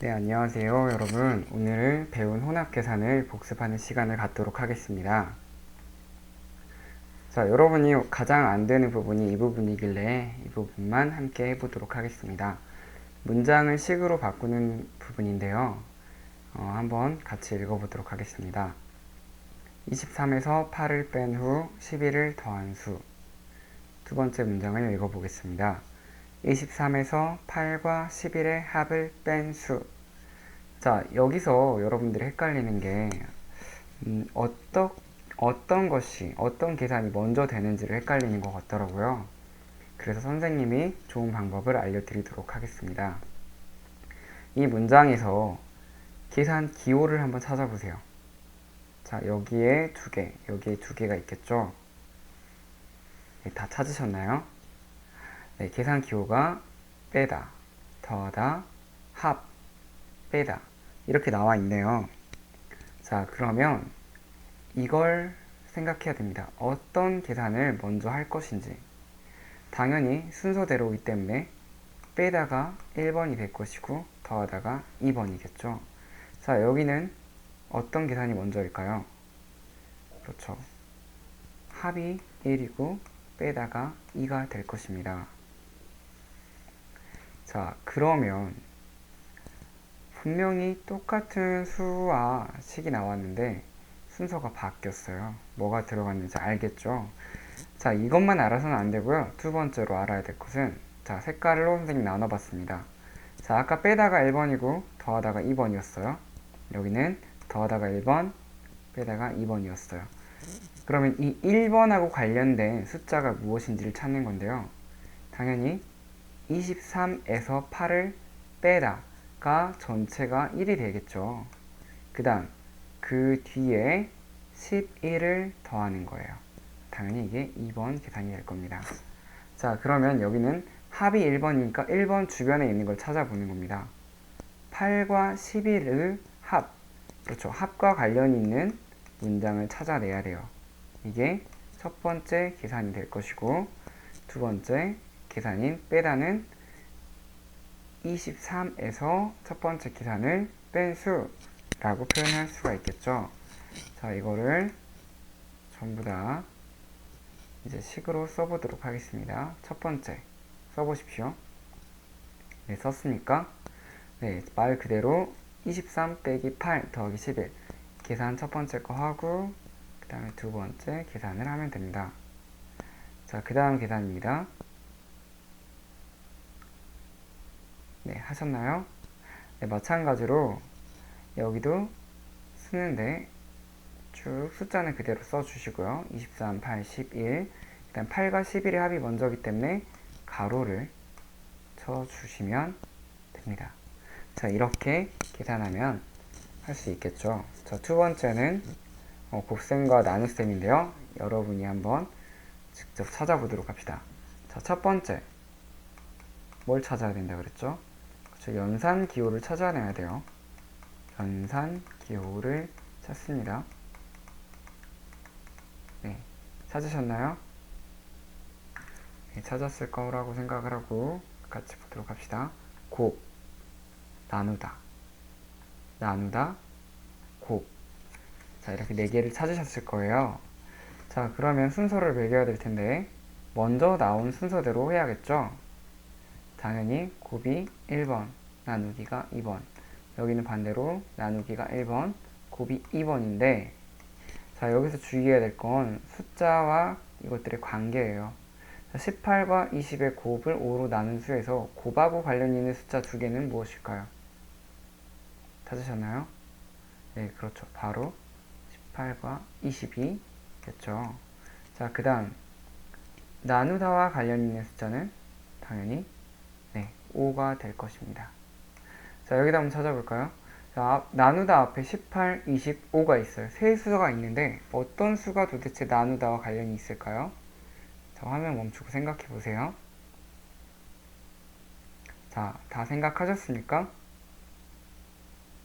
네, 안녕하세요, 여러분. 오늘은 배운 혼합 계산을 복습하는 시간을 갖도록 하겠습니다. 자, 여러분이 가장 안 되는 부분이 이 부분이길래 이 부분만 함께 해보도록 하겠습니다. 문장을 식으로 바꾸는 부분인데요. 어, 한번 같이 읽어보도록 하겠습니다. 23에서 8을 뺀 후 11을 더한 수. 두 번째 문장을 읽어보겠습니다. 23에서 8과 11의 합을 뺀 수. 자, 여기서 여러분들이 헷갈리는 게, 음, 어떤, 어떤 것이, 어떤 계산이 먼저 되는지를 헷갈리는 것 같더라고요. 그래서 선생님이 좋은 방법을 알려드리도록 하겠습니다. 이 문장에서 계산 기호를 한번 찾아보세요. 자, 여기에 두 개, 여기에 두 개가 있겠죠? 네, 다 찾으셨나요? 네, 계산 기호가 빼다, 더하다, 합, 빼다 이렇게 나와 있네요. 자, 그러면 이걸 생각해야 됩니다. 어떤 계산을 먼저 할 것인지. 당연히 순서대로이기 때문에 빼다가 1번이 될 것이고 더하다가 2번이겠죠. 자, 여기는 어떤 계산이 먼저일까요? 그렇죠. 합이 1이고 빼다가 2가 될 것입니다. 자, 그러면 분명히 똑같은 수와 식이 나왔는데 순서가 바뀌었어요. 뭐가 들어갔는지 알겠죠? 자, 이것만 알아서는 안 되고요. 두 번째로 알아야 될 것은 자, 색깔로 선생님 나눠봤습니다. 자, 아까 빼다가 1번이고 더하다가 2번이었어요. 여기는 더하다가 1번, 빼다가 2번이었어요. 그러면 이 1번하고 관련된 숫자가 무엇인지를 찾는 건데요. 당연히 23에서 8을 빼다가 전체가 1이 되겠죠. 그 다음 그 뒤에 11을 더하는 거예요. 당연히 이게 2번 계산이 될 겁니다. 자 그러면 여기는 합이 1번이니까 1번 주변에 있는 걸 찾아보는 겁니다. 8과 11을 합 그렇죠. 합과 관련이 있는 문장을 찾아내야 돼요. 이게 첫 번째 계산이 될 것이고 두 번째 계산인 빼다는 23에서 첫 번째 계산을 뺀 수라고 표현할 수가 있겠죠. 자, 이거를 전부 다 이제 식으로 써보도록 하겠습니다. 첫 번째 써보십시오. 네, 썼습니까? 네, 말 그대로 23 빼기 8 더하기 11 계산 첫 번째 거 하고 그 다음에 두 번째 계산을 하면 됩니다. 자, 그 다음 계산입니다. 네, 하셨나요? 네, 마찬가지로 여기도 쓰는데 쭉 숫자는 그대로 써주시고요. 23, 8, 11 일단 8과 11의 합이 먼저기 때문에 가로를 쳐주시면 됩니다. 자, 이렇게 계산하면 할 수 있겠죠. 자, 두 번째는 어, 곱셈과 나눗셈인데요. 여러분이 한번 직접 찾아보도록 합시다. 자, 첫 번째. 뭘 찾아야 된다 그랬죠? 그렇죠. 연산 기호를 찾아내야 돼요. 연산 기호를 찾습니다. 네. 찾으셨나요? 네, 찾았을 거라고 생각을 하고 같이 보도록 합시다. 곱, 나누다, 나누다, 곱. 자, 이렇게 네 개를 찾으셨을 거예요. 자, 그러면 순서를 매겨야 될 텐데, 먼저 나온 순서대로 해야겠죠? 당연히 곱이 1번, 나누기가 2번. 여기는 반대로 나누기가 1번, 곱이 2번인데, 자, 여기서 주의해야 될 건 숫자와 이것들의 관계예요. 18과 20의 곱을 5로 나눈 수에서 곱하고 관련 있는 숫자 두 개는 무엇일까요? 찾으셨나요? 네, 그렇죠. 바로 18과 22겠죠. 자, 그 다음 나누다와 관련 있는 숫자는 당연히 네, 5가 될 것입니다. 자, 여기다 한번 찾아볼까요? 자, 앞- 나누다 앞에 18, 20, 5가 있어요. 세 수가 있는데 어떤 수가 도대체 나누다와 관련이 있을까요? 자, 화면 멈추고 생각해 보세요. 자, 다 생각하셨습니까?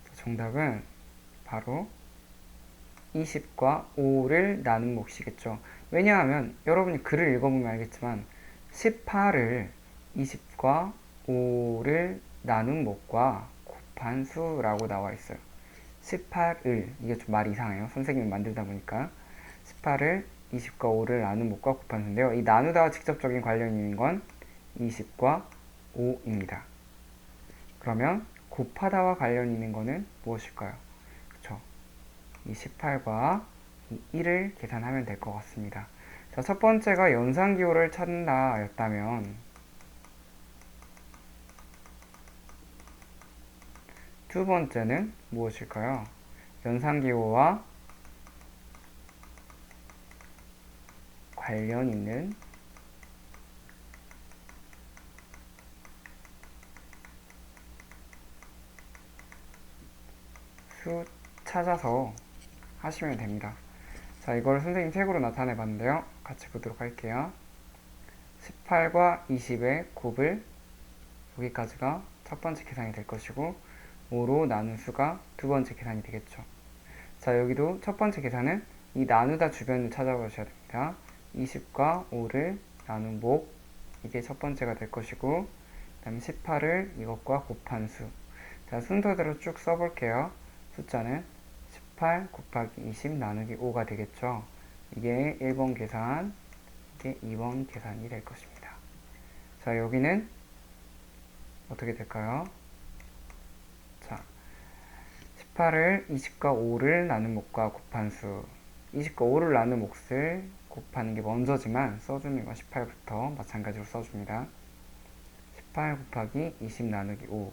자, 정답은 바로 20과 5를 나눈 몫이겠죠. 왜냐하면 여러분이 글을 읽어보면 알겠지만 18을 20과 5를 나눈 몫과 곱한 수라고 나와 있어요. 18을 이게 좀 말 이상해요. 선생님이 만들다 보니까 18을 20과 5를 나눈 목과 곱한 수인데요. 이 나누다와 직접적인 관련이 있는 건 20과 5입니다. 그러면 곱하다와 관련이 있는 거는 무엇일까요? 그쵸? 이 18과 이 1을 계산하면 될 것 같습니다. 자, 첫 번째가 연산기호를 찾는다 였다면 두 번째는 무엇일까요? 연산기호와 관련 있는 수 찾아서 하시면 됩니다. 자, 이걸 선생님 책으로 나타내 봤는데요. 같이 보도록 할게요. 18과 20의 곱을 여기까지가 첫 번째 계산이 될 것이고 5로 나눈 수가 두 번째 계산이 되겠죠. 자, 여기도 첫 번째 계산은 이 나누다 주변을 찾아보셔야 됩니다. 20과 5를 나눈 목 이게 첫 번째가 될 것이고 그 다음에 18을 이것과 곱한 수. 자, 순서대로 쭉 써볼게요. 숫자는 18 곱하기 20 나누기 5가 되겠죠. 이게 1번 계산, 이게 2번 계산이 될 것입니다. 자, 여기는 어떻게 될까요? 자, 18을 20과 5를 나눈 목과 곱한 수. 20과 5를 나눈 몫을 곱하는 게 먼저지만 써주는 건 18부터 마찬가지로 써줍니다. 18 곱하기 20 나누기 5.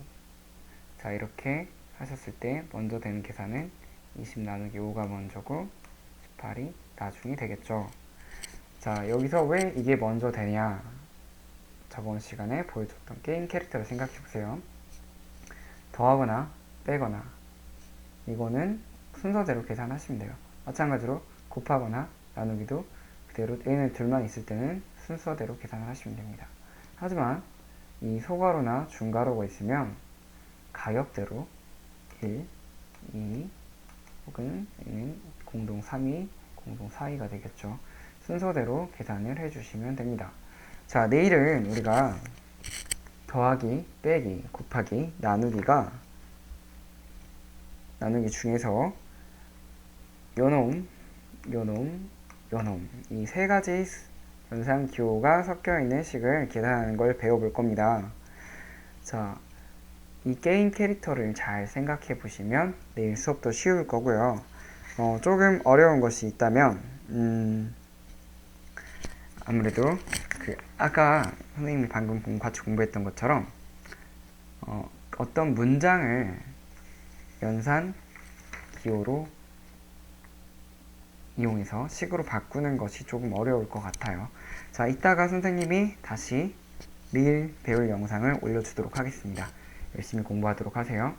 자, 이렇게 하셨을 때 먼저 되는 계산은 20 나누기 5가 먼저고 18이 나중이 되겠죠. 자, 여기서 왜 이게 먼저 되냐? 저번 시간에 보여줬던 게임 캐릭터를 생각해 보세요. 더하거나 빼거나 이거는 순서대로 계산하시면 돼요. 마찬가지로 곱하거나 나누기도 그대로 얘네 둘만 있을 때는 순서대로 계산을 하시면 됩니다. 하지만 이 소가로나 중가로가 있으면 가격대로 1, 2, 혹은 공동 3위, 공동 4위가 되겠죠. 순서대로 계산을 해주시면 됩니다. 자, 내일은 우리가 더하기, 빼기, 곱하기, 나누기가 나누기 중에서 요놈, 요놈, 요놈 이 세 가지 연산 기호가 섞여 있는 식을 계산하는 걸 배워볼 겁니다. 자, 이 게임 캐릭터를 잘 생각해 보시면 내일 수업도 쉬울 거고요. 어, 조금 어려운 것이 있다면, 음, 아무래도 그 아까 선생님이 방금 공- 같이 공부했던 것처럼 어, 어떤 문장을 연산 기호로 이용해서 식으로 바꾸는 것이 조금 어려울 것 같아요. 자, 이따가 선생님이 다시 내일 배울 영상을 올려주도록 하겠습니다. 열심히 공부하도록 하세요.